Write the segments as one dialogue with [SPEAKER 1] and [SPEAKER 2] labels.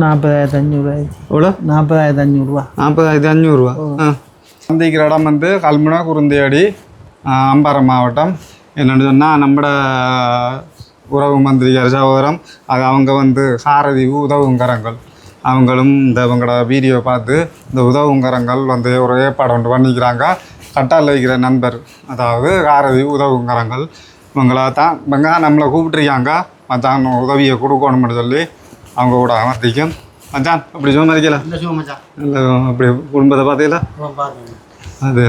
[SPEAKER 1] நாற்பதாயிரத்து அஞ்சூறுவாய்க்கு
[SPEAKER 2] எவ்வளோ?
[SPEAKER 1] நாற்பதாயிரத்து அஞ்சூறுரூவா
[SPEAKER 2] நாற்பதாயிரத்தி அஞ்சூறுரூவா ஆ. சந்திக்கிற இடம் வந்து கல்முனை குருந்தியடி அம்பாறை மாவட்டம். என்னென்னு சொன்னால் நம்மட உறவு மந்திரிகார் சகோதரம் அது அவங்க வந்து காரதீவு உதவுங்கரங்கள். அவங்களும் இந்த இவங்களோட வீடியோ பார்த்து இந்த உதவுங்கரங்கள் வந்து ஒரு ஏற்பாடு ஒன்று பண்ணிக்கிறாங்க. கட்டால் வைக்கிற நண்பர் அதாவது காரதீவு உதவுங்கரங்கள். இவங்கள தான் இவங்க நம்மளை கூப்பிட்ருக்காங்க மச்சான் உதவியை கொடுக்கணும்னு சொல்லி அவங்க கூட அமர்த்திக்கும் மச்சான் அப்படி
[SPEAKER 1] ஷோ மச்சான்.
[SPEAKER 2] இல்லை அப்படி குடும்பத்தை பார்த்தீங்களா? அது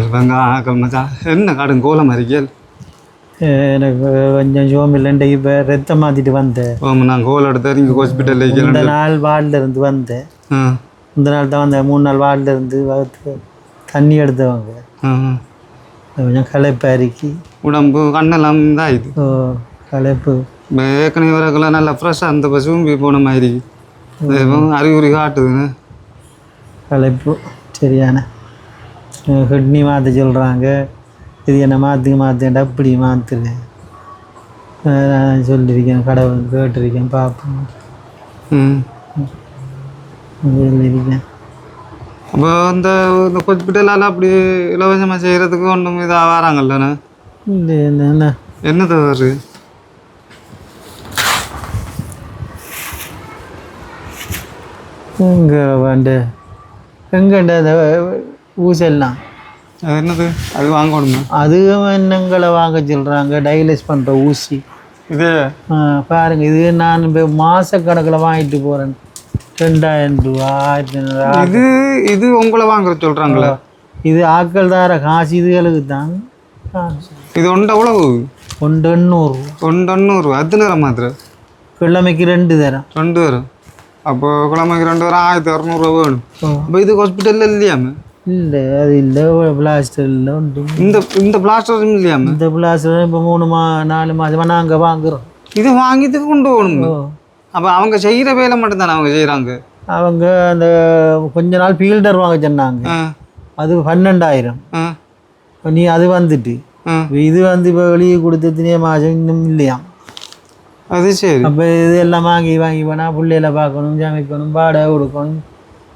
[SPEAKER 2] ஆக்கள் மச்சான். என்ன காடும் கோலம் அறிக்கல்
[SPEAKER 1] எனக்கு கொஞ்சம் ஷோம் இல்லைன்ட்டு இப்போ ரத்தம் மாற்றிட்டு வந்தேன்.
[SPEAKER 2] ஓம் நான் கோல் எடுத்து இங்கே ஹாஸ்பிட்டலில்
[SPEAKER 1] இந்த
[SPEAKER 2] வைக்கல
[SPEAKER 1] நாள் வார்டில் இருந்து வந்தேன். இந்த நாள் தான் வந்தேன். மூணு நாள் வார்டில் இருந்து வகுத்து தண்ணி எடுத்தவங்க. கொஞ்சம் களைப்பு அரிக்கி.
[SPEAKER 2] உடம்பு கண்ணெல்லாம் இதாகுது
[SPEAKER 1] ஓ களைப்பு.
[SPEAKER 2] ஏற்கனவே வரக்குள்ள நல்லா ஃப்ரெஷ்ஷாக அந்த பசும்பி போன மாதிரி. அறிகுறி காட்டுதுங்க.
[SPEAKER 1] களைப்பு சரியான கிட்னி மாற்ற சொல்கிறாங்க இது என்ன மாற்றுக்கு மாற்றேன்டா அப்படி மாற்றுறேன் நான் சொல்லியிருக்கேன் கடவுள் கேட்டிருக்கேன் பார்ப்போம்
[SPEAKER 2] ம்.
[SPEAKER 1] சொல்லியிருக்கேன்.
[SPEAKER 2] அப்போ அந்த இந்த ஹாஸ்பிட்டலால் அப்படி இலவசமாக செய்கிறதுக்கு ஒன்றும் இதாக வராங்கல்லண்ணா.
[SPEAKER 1] இந்த இந்த என்ன?
[SPEAKER 2] என்னது
[SPEAKER 1] எங்கே வந்து எங்கண்ட அந்த ஊசல்லாம்?
[SPEAKER 2] அது என்னது? அது வாங்கணுமா?
[SPEAKER 1] அதுவும் என்னங்களை வாங்க சொல்கிறாங்க டைலஸ் பண்ணுற ஊசி.
[SPEAKER 2] இது?
[SPEAKER 1] பாருங்க இது நான் இப்போ மாதக்கணக்கில் வாங்கிட்டு போகிறேன் ரெண்டாயிரம் ரூபா ஆயிரத்தி
[SPEAKER 2] இது இது உங்களை வாங்குற சொல்கிறாங்களே
[SPEAKER 1] இது ஆக்கள் தார காசு இதுகளுக்கு தான்
[SPEAKER 2] இது ஒன்று எவ்வளவு?
[SPEAKER 1] ஒன்று எண்ணூறு
[SPEAKER 2] ஒன்று தொண்ணூறு அது? நேரம் மாத்திரம்
[SPEAKER 1] கிழமைக்கு ரெண்டு தரம்.
[SPEAKER 2] ரெண்டு வரும் அப்போ கிழமைக்கு ரெண்டு வரும் ஆயிரத்தி இரநூறுவா வேணும்
[SPEAKER 1] ஓ.
[SPEAKER 2] அப்போ இது ஹாஸ்பிட்டலில் இல்லையாமே
[SPEAKER 1] இல்லை அது இல்லை பிளாஸ்டர் இல்லை உண்டு
[SPEAKER 2] இந்த இந்த பிளாஸ்டரும் இல்லையாமே
[SPEAKER 1] இந்த பிளாஸ்டர் இப்போ மூணு மா நாலு மாதமாக நாங்கள் வாங்குறோம்
[SPEAKER 2] இது வாங்கிட்டு கொண்டு போகணும் அப்போ அவங்க செய்கிற வேலை மட்டும்தானே அவங்க செய்கிறாங்க
[SPEAKER 1] அவங்க அந்த கொஞ்ச நாள் ஃபீல்டர் வாங்க சொன்னாங்க அது பன்னெண்டாயிரம் நீ அது வந்துட்டு இது வந்து இப்போ வெளியே கொடுத்ததுனே மாதம் இன்னும் இல்லையாம்
[SPEAKER 2] அது சரி
[SPEAKER 1] அப்போ இது எல்லாம் வாங்கி வாங்கி போனால் பிள்ளையில பார்க்கணும் சமைக்கணும் வாடகை கொடுக்கணும்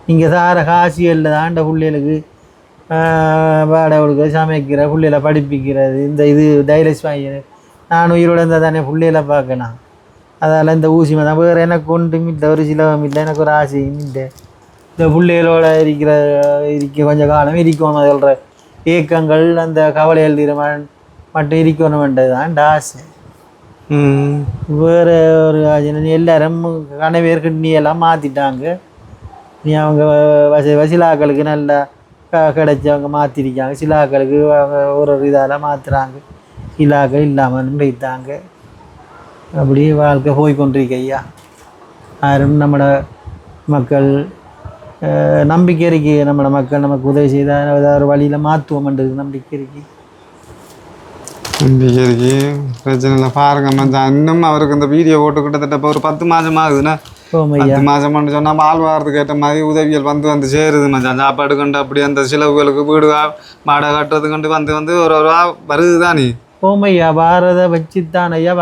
[SPEAKER 1] இங்கே சார காசிகளில் தாண்ட பிள்ளைகளுக்கு வாடகை கொடுக்க சமைக்கிற பிள்ளையில படிப்பிக்கிறது இந்த இது டைலஸ் வாங்கி நான் உயிரோட இருந்தால் தானே பிள்ளைகளை பார்க்கணும் அதால் இந்த ஊசி தான் வேறு எனக்கு ஒன்றும் இல்லை ஒரு சிலவம் இல்லை எனக்கு ஒரு ஆசையும் இல்லை இந்த பிள்ளைகளோட இருக்கிற இருக்க கொஞ்சம் காலம் இருக்கணும் சொல்கிற ஏக்கங்கள் அந்த கவலைகள் தீர மட்டும் இருக்கணுமென்றது தான் ஆசை வேறு ஒரு எல்லாரும் கணவர் கிட்னி மாற்றிட்டாங்க நீ அவங்க வசி வசிலாக்களுக்கு நல்லா க- கிடைச்சவங்க மாற்றிருக்காங்க சிலாக்களுக்கு அவங்க ஒரு ஒரு இதால் மாற்றுறாங்க சிலாக்கள் இல்லாமல் வைத்தாங்க அப்படி வாழ்க்கை போய் கொண்டிருக்கு ஐயா யாரும் நம்மளோட மக்கள் நம்பிக்கை இருக்கு. நம்மளோட மக்கள் நமக்கு உதவி செய்தால் ஏதாவது ஒரு வழியில் மாற்றுவோம்ன்றது நம்பிக்கை
[SPEAKER 2] இருக்குது இருக்கு. பிரச்சனை இல்லை பாருங்க மச்சான். இன்னும் அவருக்கு இந்த வீடியோ போட்டு கிட்டத்தட்ட இப்போ ஒரு பத்து மாதம்
[SPEAKER 1] ஓமையா
[SPEAKER 2] பத்து மாதம்னு சொன்னால் பால் வாரத்துக்கு ஏற்ற மாதிரி உதவிகள் வந்து வந்து சேருது மச்சான். சாப்பாடு கண்டு அப்படி அந்த செலவுகளுக்கு வீடு வாடகை கட்டுறது கண்டு வந்து வந்து ஒரு ஒரு ரூபா வருது தானே
[SPEAKER 1] ஓமையா வாரதை வச்சு தான் ஐயா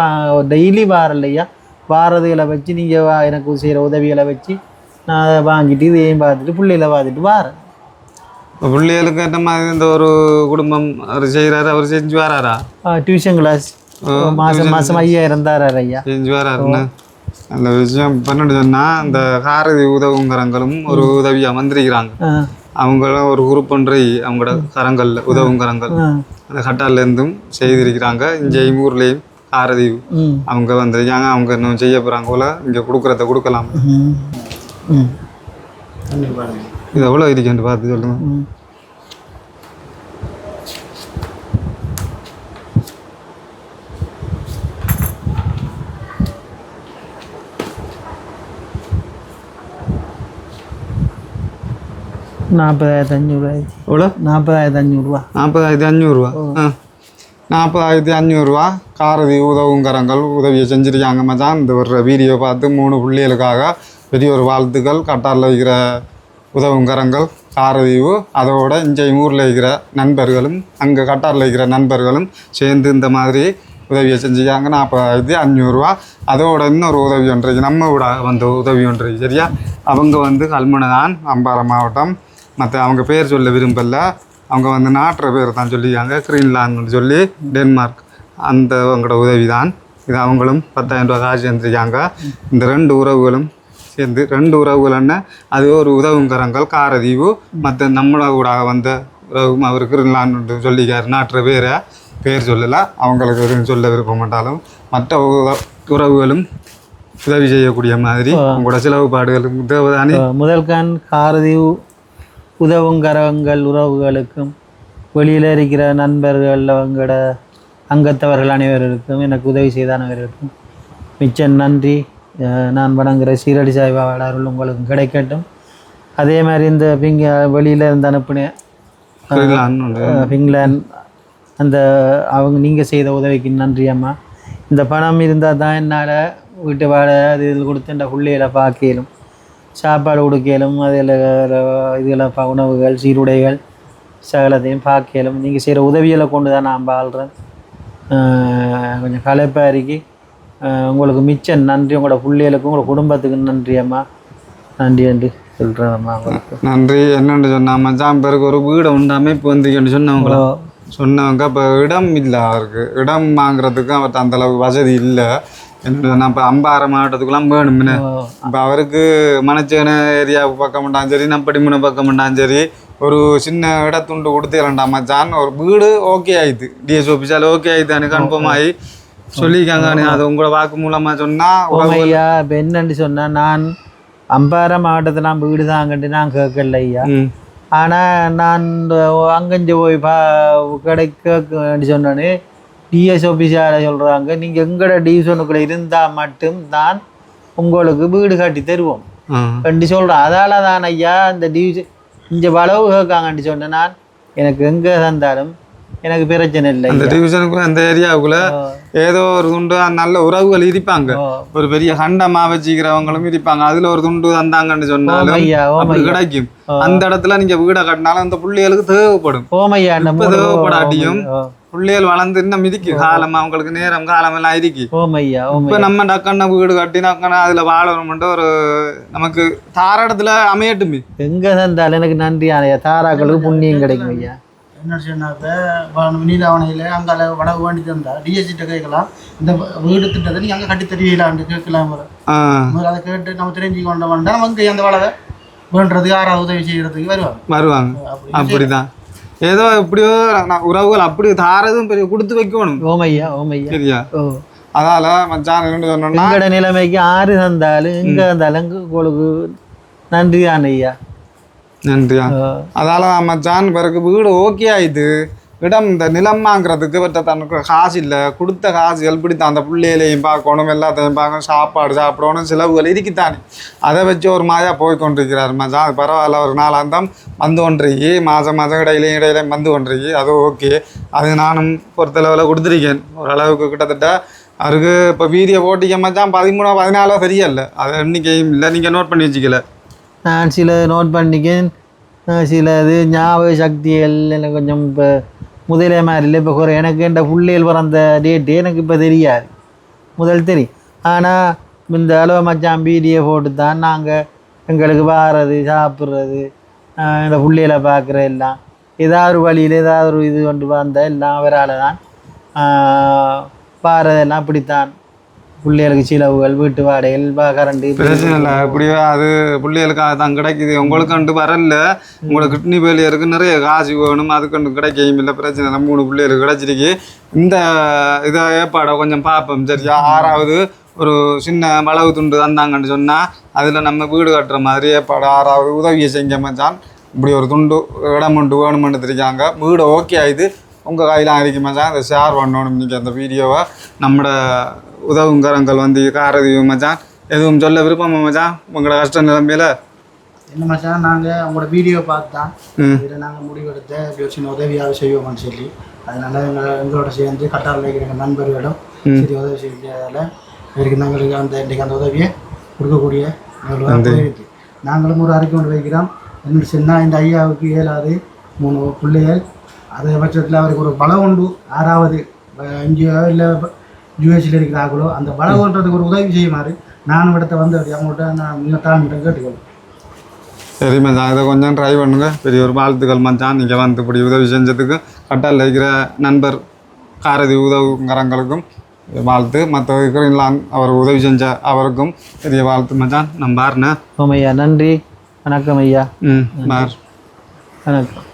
[SPEAKER 1] டெய்லி வாரல் ஐயா. வாரதுகளை வச்சு நீங்கள் எனக்கு செய்கிற உதவிகளை வச்சு நான் அதை வாங்கிட்டு இதையும் பார்த்துட்டு பிள்ளைகளை பார்த்துட்டு வாரேன்.
[SPEAKER 2] இப்போ பிள்ளைகளுக்கு ஏற்ற மாதிரி இந்த ஒரு குடும்பம் அவர் செய்கிறாரு அவர் செஞ்சு வராரா
[SPEAKER 1] டியூஷன் கிளாஸ் மாதம் மாதம் ஐயாயிரம் தரார் ஐயா
[SPEAKER 2] செஞ்சு வராருன்னு அந்த விஷயம் பண்ணிட்டு சொன்னால் இந்த காரதி உதவுங்கரங்களும் ஒரு உதவியாக வந்திருக்கிறாங்க அவங்களும் ஒரு குரூப் ஒன்றை அவங்களோட கரங்கள்ல உதவுங்கரங்கள்
[SPEAKER 1] ஆ
[SPEAKER 2] அந்த கட்டாலேருந்தும் செய்திருக்கிறாங்க இங்கே ஊர்லேயும் காரதீவு அவங்க வந்திருக்காங்க அவங்க இன்னும் செய்ய போகிறாங்க போல இங்கே கொடுக்குறத கொடுக்கலாம் இது எவ்வளோ இருக்குன்னு பார்த்து சொல்லுங்க.
[SPEAKER 1] ம். நாற்பதாயிரத்து அஞ்சூறுவாய்க்கு
[SPEAKER 2] எவ்வளோ
[SPEAKER 1] நாற்பதாயிரத்து அஞ்சூறுரூவா
[SPEAKER 2] நாற்பதாயிரத்தி அஞ்சூறுரூவா ஆ. நாற்பதாயிரத்தி அஞ்சூறுரூவா காரதி உதவுங்கரங்கள் உதவியை செஞ்சுருக்காங்க மச்சான். இந்த ஒரு வீடியோ பார்த்து மூணு பிள்ளைகளுக்காக பெரிய ஒரு வாழ்த்துக்கள். கட்டாரில் வைக்கிற உதவுங்கரங்கள் காரதீவு அதோட இங்கே ஊரில் இருக்கிற நண்பர்களும் அங்கே கட்டாரில் இருக்கிற நண்பர்களும் சேர்ந்து இந்த மாதிரி உதவியை செஞ்சுக்காங்க நாற்பதாயிரத்தி அஞ்சூறுரூவா அதோட இன்னொரு உதவி ஒன்றைக்கு நம்ம விட வந்த உதவி ஒன்றைக்கு சரியா? அவங்க வந்து கல்முனை தான் அம்பாறை மாவட்டம். மற்ற அவங்க பேர் சொல்ல விரும்பல. அவங்க வந்து நாட்டுற பேர் தான் சொல்லியிருக்காங்க. கிரீன்லாந்து சொல்லி டென்மார்க். அந்த அவங்களோட உதவி தான் இது அவங்களும் பத்தாயிரம் ரூபா காசு செஞ்சுருக்காங்க இந்த ரெண்டு உறவுகளும் சேர்ந்து ரெண்டு உறவுகள் என்ன? அது ஒரு உதவுங்கரங்கள் காரதீவு. மற்ற நம்மள கூட வந்த உறவும் அவர் கிருண்லான்னு சொல்லிக்கார். நாட்டுற பேரை பேர் சொல்லலை. அவங்களுக்கு சொல்ல விரும்ப மாட்டாலும் மற்ற உற- உறவுகளும் உதவி செய்யக்கூடிய மாதிரி உங்களோட செலவுபாடுகளும் தேவைதானே
[SPEAKER 1] முதல் கண் காரதி உதவுங்கரங்கள் உறவுகளுக்கும் வெளியில் இருக்கிற நண்பர்கள் அவங்களோட அங்கத்தவர்கள் அனைவருக்கும் எனக்கு உதவி செய்த அனைவருக்கும் மிச்ச நன்றி. நான் வணங்குற சீரடி சாய்பாபாவோட அருள் உங்களுக்கு கிடைக்கட்டும். அதே மாதிரி இந்த பிங்க வெளியில் இருந்து அனுப்பினேன் பிங்லாந்து அந்த அவங்க நீங்கள் செய்த உதவிக்கு நன்றி அம்மா. இந்த பணம் இருந்தால் தான் என்னால் வீட்டு வாடகை அது இதில் கொடுத்து இந்த பிள்ளைகளை பார்க்கலும் சாப்பாடு கொடுக்கலும் அதில் இதில் உணவுகள் சீருடைகள் சகலத்தையும் பார்க்கலும் நீங்கள் செய்கிற உதவிகளை கொண்டு தான் நான் வாழ்கிறேன் கொஞ்சம் களைப்பாரிக்கு உங்களுக்கு மிச்சம் நன்றி உங்களோட பிள்ளைகளுக்கும் உங்களோட குடும்பத்துக்கு நன்றி அம்மா. நன்றி என்று சொல்கிறேன் அம்மா உங்களுக்கு.
[SPEAKER 2] நன்றி. என்னன்னு சொன்னா மச்சான் பிறகு ஒரு வீடு உண்டாமே இப்போ வந்து சொன்னவங்கள? சொன்னவங்க இப்போ இடம் இல்லை அவருக்கு. இடம் வாங்குறதுக்கு அவர்கிட்ட அந்த அளவு வசதி இல்லை. என்ன சொன்னா இப்போ அம்பாறை மாவட்டத்துக்குலாம் வேணும்னு. இப்போ அவருக்கு மணச்சேன ஏரியா பக்கம் பண்ணாலும் சரி நப்படிமுனை பக்கம் பண்ணாலும் சரி ஒரு சின்ன இடத்துண்டு கொடுத்து இரண்டாம் மச்சான். ஒரு வீடு ஓகே ஆயிடுது டிஎஸ் ஆஃபீஸால் ஓகே ஆயிடுது கன்ஃபார்ம் ஆகி சொல்லியிருக்காங்க அது உங்களோட வாக்கு மூலமாக சொன்னால்
[SPEAKER 1] ஓமையா இப்போ என்னன்னு சொன்னா நான் அம்பாறை மாவட்டத்தில் நான் வீடு தாங்கட்டு நான் கேட்கல ஐயா. ஆனால் நான் அங்கஞ்சு போய் பா கிடைக்க சொன்னோன்னே டிஎஸ் ஆஃபீஸார சொல்கிறாங்க நீங்கள் எங்களோட டிவிஷனுக்குள்ளே இருந்தால் மட்டும்தான் உங்களுக்கு வீடு கட்டி தருவோம். கண்டி சொல்கிறேன் அதால தான் ஐயா இந்த டிவிஷன் இங்கே வளவு கேட்காங்கன்னு சொன்னேன் நான். எனக்கு எங்கே தந்தாலும் எனக்கு பிரச்சனை இல்லை
[SPEAKER 2] அந்த டிவிஷனுக்குள்ள அந்த ஏரியாவுக்குள்ள. ஏதோ ஒரு துண்டு நல்ல உறவுகள் இருப்பாங்க. ஒரு பெரிய கண்டமா வச்சுக்கிறவங்களும் இருப்பாங்க. அதுல ஒரு துண்டு தந்தாங்கன்னு சொன்னாலும் கிடைக்கும். அந்த இடத்துல நீங்க வீடை கட்டினாலும் அந்த பிள்ளைகளுக்கு தேவைப்படும்.
[SPEAKER 1] ஓமையா
[SPEAKER 2] இப்ப
[SPEAKER 1] நம்ம
[SPEAKER 2] தேவைப்படாட்டியும். பிள்ளைகள் வளர்ந்து இன்னும் இருக்கு. காலம் அவங்களுக்கு நேரம் காலம் எல்லாம் இருக்கு. இப்ப நம்ம டக்குன்னு வீடு கட்டி டக்குன்னு அதுல வாழணும்ட்டு ஒரு நமக்கு தார இடத்துல அமையட்டுமே.
[SPEAKER 1] எங்க தந்தாலும் எனக்கு நன்றி ஐயா. தாராக்களுக்கு புண்ணியம் கிடைக்கும் ஐயா.
[SPEAKER 3] என்ன சொன்னாக்க நீலாவணையில் அங்கால வடகு வேண்டி தந்தா டிஎஸ்சிட்ட கேட்கலாம். இந்த வீடு திட்டத்தை நீங்கள் அங்கே கட்டி தருவீங்களான்னு கேட்கலாம் அதை கேட்டு நம்ம தெரிஞ்சு கொண்ட வேண்டாம். நமக்கு அந்த வளவை வேண்டுறதுக்கு யாராவது உதவி செய்யறதுக்கு வருவாங்க.
[SPEAKER 2] வருவாங்க.
[SPEAKER 3] அப்படி
[SPEAKER 2] அப்படிதான். ஏதோ எப்படியோ நான் உறவுகள் அப்படி தாரதும் பெரிய கொடுத்து வைக்கணும்.
[SPEAKER 1] ஓமையா ஓமையா
[SPEAKER 2] சரியா?
[SPEAKER 1] ஓ.
[SPEAKER 2] அதால மச்சான் என்ன சொன்னோம்னா
[SPEAKER 1] நிலைமைக்கு ஆறு தந்தாலும் எங்க தந்தாலும் எங்க உங்களுக்கு நன்றி தான் ஐயா.
[SPEAKER 2] நன்றியா. அதால மச்சான் பிறகு வீடு ஓகே ஆயிடுது இடம் இந்த நிலம் வாங்குறதுக்கு பட்ட தனக்கு காசு இல்லை. கொடுத்த காசுகள் பிடித்த அந்த பிள்ளைகளையும் பார்க்கணும் எல்லாத்தையும் பார்க்கணும் சாப்பாடு சாப்பிடணும் செலவுகள் இருக்குத்தானே அதை வச்சு ஒரு மாதிரியா போய் கொண்டிருக்கிறார் மச்சான் பரவாயில்ல ஒரு நாளாந்தம் வந்து கொண்டிருக்கு. மாதம் மாதம் இடையிலையும் இடையிலையும் வந்து கொண்டிருக்கு. அது ஓகே அது நானும் பொறுத்தளவில் கொடுத்துருக்கேன். ஓரளவுக்கு கிட்டத்தட்ட அவருக்கு இப்போ வீடியோ போட்டிக்க மச்சான் பதிமூணோ பதினாலோ தெரியல அது எண்ணிக்கையும் இல்லை. நீங்கள் நோட் பண்ணி வச்சுக்கல.
[SPEAKER 1] நான் சில நோட் பண்ணிக்கேன். சில இது ஞாபக சக்திகள் எனக்கு கொஞ்சம் இப்போ முதலே மாதிரி இல்லை இப்போ குறை. எனக்கு இந்த பிள்ளைகள் பிறந்த டேட்டு எனக்கு இப்போ தெரியாது. முதல் தெரியும் ஆனால் இந்த அளவு மச்சான் பீடியை போட்டு தான் நாங்கள் எங்களுக்கு வாரது சாப்பிட்றது இந்த புள்ளைகளை பார்க்குற எல்லாம். ஏதாவது ஒரு வழியில் ஏதாவது ஒரு இது கொண்டு வந்த எல்லாம் அவரால் தான் பாரதெல்லாம் இப்படித்தான். பிள்ளைகளுக்கு செலவுகள் வீட்டு வாடகைகள் கரண்ட்
[SPEAKER 2] பிரச்சனை இல்லை. எப்படியோ அது பிள்ளைகளுக்கு அதுதான் கிடைக்குது. உங்களுக்கு வந்து வரல. உங்களுக்கு கிட்னி ஃபெயிலியருக்கு நிறைய காசு வேணும். அது கண்டு கிடைக்கவும் இல்லை. பிரச்சனை இல்லை. மூணு பிள்ளைகளுக்கு கிடைச்சிருக்கு. இந்த இதை ஏற்பாடை கொஞ்சம் பார்ப்போம். சரியா? ஆறாவது ஒரு சின்ன வளவு துண்டு தந்தாங்கன்னு சொன்னால் அதில் நம்ம வீடு கட்டுற மாதிரி ஏற்பாடு. ஆறாவது உதவியை செஞ்ச மச்சான். இப்படி ஒரு துண்டு இடம் உண்டு வேணுமென்னு தெரிஞ்சாங்க வீடு ஓகே ஆயிடுது உங்கள் கையில் அரிக்க மச்சான். அதை ஷேர் பண்ணணும் நீங்கள் அந்த வீடியோவை நம்மளோட உதவுங்கரங்கள் வந்து காரதீவு மச்சான். எதுவும் சொல்ல விருப்பமா மச்சான்? உங்களோட கஷ்ட நிலைமையில
[SPEAKER 3] என்ன மச்சான் நாங்கள் உங்களோட வீடியோ பார்த்து தான் இதில் நாங்கள் முடிவெடுத்த இப்படி ஒரு சின்ன உதவியாக செய்வோம்னு சொல்லி. அதனால எங்களை எங்களோட சேர்ந்து கட்டாரில் இருக்கிற எங்கள் நண்பர்களும் சரி உதவி செய்யறதால இவருக்கு நாங்களுக்கு அந்த இன்றைக்கு அந்த உதவியை கொடுக்கக்கூடிய நாங்களும் ஒரு அறிக்கை கொண்டு வைக்கிறோம். என்ன சின்ன இந்த ஐயாவுக்கு இயலாது மூணு பிள்ளைகள். அதே பட்சத்தில் அவருக்கு ஒரு பலம் உண்டு. ஆறாவது என்ஜிஓ இல்லை யூஎஸ்சியில் இருக்கிறார்களோ அந்த வள ஓட்டுறதுக்கு ஒரு உதவி செய்யுமாறு நானும் இடத்த வந்து அப்படி அவங்கள்ட்ட நான் மிக தாழ்மையிடம் கேட்டுக்கொள்ளும்
[SPEAKER 2] சரி மச்சான் இதை கொஞ்சம் ட்ரை பண்ணுங்க. பெரிய ஒரு வாழ்த்துக்கள் மச்சான். நீங்கள் வந்து இப்படி உதவி செஞ்சதுக்கு கட்டால் இருக்கிற நண்பர் காரதி உதவுங்கிறவங்களுக்கும் வாழ்த்து. மற்றவருக்கும் எல்லாம் அவர் உதவி செஞ்ச அவருக்கும் பெரிய வாழ்த்து மச்சான். நம்ம பாருண்ணே
[SPEAKER 1] ஓம் ஐயா நன்றி. வணக்கம் ஐயா.
[SPEAKER 2] ம் பார்.
[SPEAKER 1] வணக்கம்.